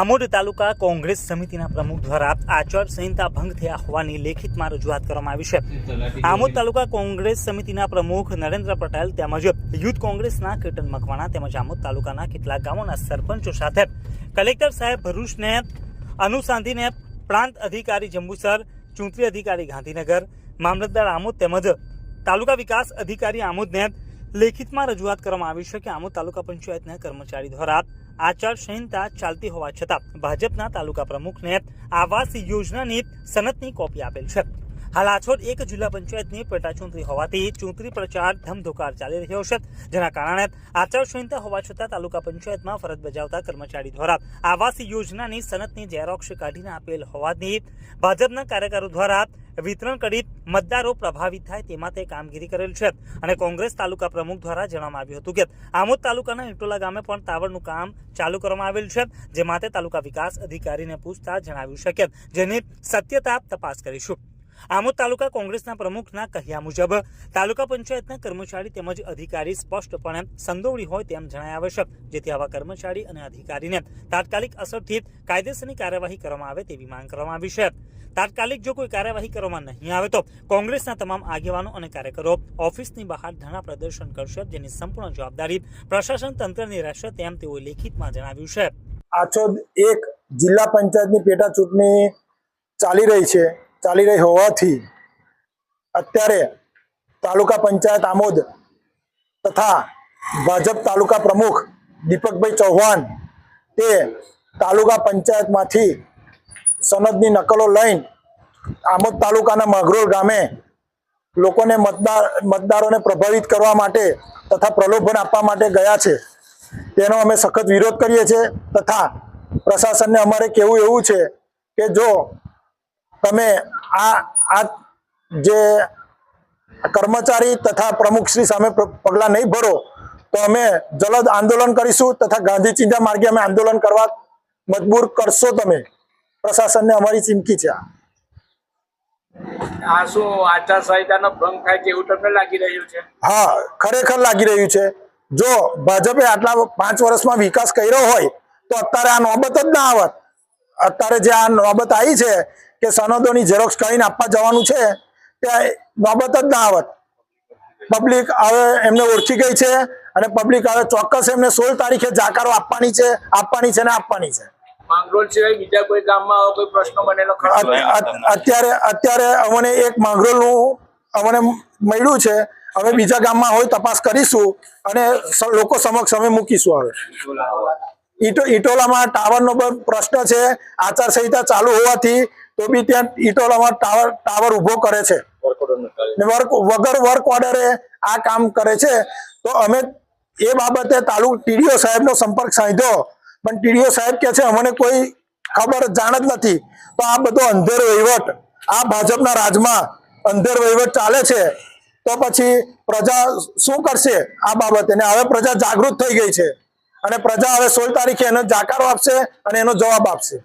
આમોદ તાલુકા કોંગ્રેસ સમિતિના પ્રમુખ દ્વારા આચાર સંહિતા ભંગ થયા હોવાની લેખિતમાં રજૂઆત કરવામાં આવી છે. આમોદ તાલુકા કોંગ્રેસ સમિતિના પ્રમુખ નરેન્દ્ર પટેલ તેમજ યુથ કોંગ્રેસના કીર્તન મકવાણા તેમજ આમોદ તાલુકાના કેટલાક ગામોના સરપંચો સાથે કલેક્ટર સાહેબ ભરૂચને અનુસાંધીને પ્રાંત અધિકારી જંબુસર, ચૂંટણી અધિકારી ગાંધીનગર, મામલતદાર આમોદ તેમજ તાલુકા વિકાસ અધિકારી આમોદને લેખિતમાં રજૂઆત કરવામાં આવી છે કે આમોદ તાલુકા પંચાયતના કર્મચારી દ્વારા આચાર સંહિતા ચાલતી હોવા છતાં ભાજપના તાલુકા પ્રમુખને આવાસ યોજનાની સનતની કોપી આપેલ છે. હાલ આછોડ એક જિલ્લા પંચાયતની પેટા ચૂંટણી હોવાથી ચૂંટણી પ્રચાર ધમધોકાર ચાલી રહ્યો છે. જેના કારણે આચારસંહિતા હોવા છતાં તાલુકા પંચાયતમાં ફરજ બજાવતા કર્મચારી દ્વારા આવાસ યોજનાની સનતની ઝેરોક્ષ કાઢીને આપેલ હોવાથી ભાજપના કાર્યકરો દ્વારા વિતરણ કરી મતદારો પ્રભાવિત થાય તે માટે કામગીરી કરેલ છે. અને કોંગ્રેસ તાલુકા પ્રમુખ દ્વારા જણાવવામાં આવ્યું હતું કે આમોદ તાલુકાના હિટોલા ગામે પણ ટાવરનું કામ ચાલુ કરવામાં આવેલ છે, જે માટે તાલુકા વિકાસ અધિકારીને પૂછતા જણાવ્યું છે કે જેની સત્યતા તપાસ કરીશું. આમોદ તાલુકા કોંગ્રેસના પ્રમુખના કહ્યા મુજબ, તાલુકા પંચાયતના કર્મચારી તેમજ અધિકારી સ્પષ્ટપણે સંડોવણી હોય તેમ જણાય આવશ્યક, જેથી આવા કર્મચારી અને અધિકારીને તાત્કાલિક અસરથી કાયદેસરની કાર્યવાહી કરવામાં આવે તેવી માંગ કરવામાં આવી છે. તાત્કાલિક જો કોઈ કાર્યવાહી કરવામાં નહીં આવે તો કોંગ્રેસના તમામ આગેવાનો અને કાર્યકરો ઓફિસની બહાર ધરણા પ્રદર્શન કરશે જેની સંપૂર્ણ જવાબદારી પ્રશાસન તંત્રની રહેશે તેમ તેઓએ લેખિતમાં જણાવ્યું છે. આછોદ એક જિલ્લા પંચાયતની પેટા ચૂંટણી ચાલી રહી છે. ચાલી રહી હોવાથી અત્યારે તાલુકા પંચાયત આમોદ તથા ભાજપ તાલુકા પ્રમુખ દીપકભાઈ ચૌહાણ તે તાલુકા પંચાયતમાંથી સનદની નકલો લઈને આમોદ તાલુકાના મગરોળ ગામે લોકોને મતદાર, મતદારોને પ્રભાવિત કરવા માટે તથા પ્રલોભન આપવા માટે ગયા છે. તેનો અમે સખત વિરોધ કરીએ છીએ તથા પ્રશાસનને અમારે કહેવું એવું છે કે જો તમે આ આ જે કર્મચારી તથા પ્રમુખશ્રી સામે પગલાં નહીં ભરો તો અમે જલદ આંદોલન કરીશું તથા ગાંધી ચિંતા માર્ગે અમે આંદોલન કરવા મજબૂર કરશો તમે. પ્રશાસનને અમારી ચીમકી છે આ. આ શું આચાર સંહિતાનો ભંગ થાય છે એવું તમને લાગી રહ્યું છે? હા ખરેખર લાગી રહ્યું છે. જો ભાજપે આટલા પાંચ વર્ષમાં વિકાસ કર્યો હોય તો અત્યારે આ નોબત જ ના આવત. અત્યારે જે આ નોબત આવી છે કે સનદોની ઝેરોક્ષ કરીને આપવા જવાનું છે ત્યાં બાબત જ ના આવત. પબ્લિક હવે એમને ઓળખી ગઈ છે અને પબ્લિક હવે ચોક્કસ એમને સોળ તારીખે જાકારો આપવાની છે આપવાની છે ને આપવાની છે. અત્યારે અત્યારે અમને એક માંગરોળનું અમને મળ્યું છે હવે બીજા ગામમાં હોય તપાસ કરીશું અને લોકો સમક્ષ અમે મૂકીશું હવે. ઈટો ઈટોલામાં ટાવરનો પ્રશ્ન છે. આચારસંહિતા ચાલુ હોવાથી તો બી ત્યાં ઈટોલામાં ટાવર ટાવર ઊભો કરે છે. વર્ક વગર વર્ક ઓર્ડરે આ કામ કરે છે. તો અમે એ બાબતે તાલુક ટીડીઓ સાહેબનો સંપર્ક સાધ્યો. પણ ટીડીઓ સાહેબ કે છે, અમને કોઈ ખબર જાણ જ નથી. તો આ બધો અંધેર વહીવટ, આ ભાજપના રાજમાં અંધેર વહીવટ ચાલે છે. તો પછી પ્રજા શું કરશે આ બાબતે? ને હવે પ્રજા જાગૃત થઈ ગઈ છે. અને પ્રજા હવે સોળ તારીખે એનો જાકારો આપશે અને એનો જવાબ આપશે.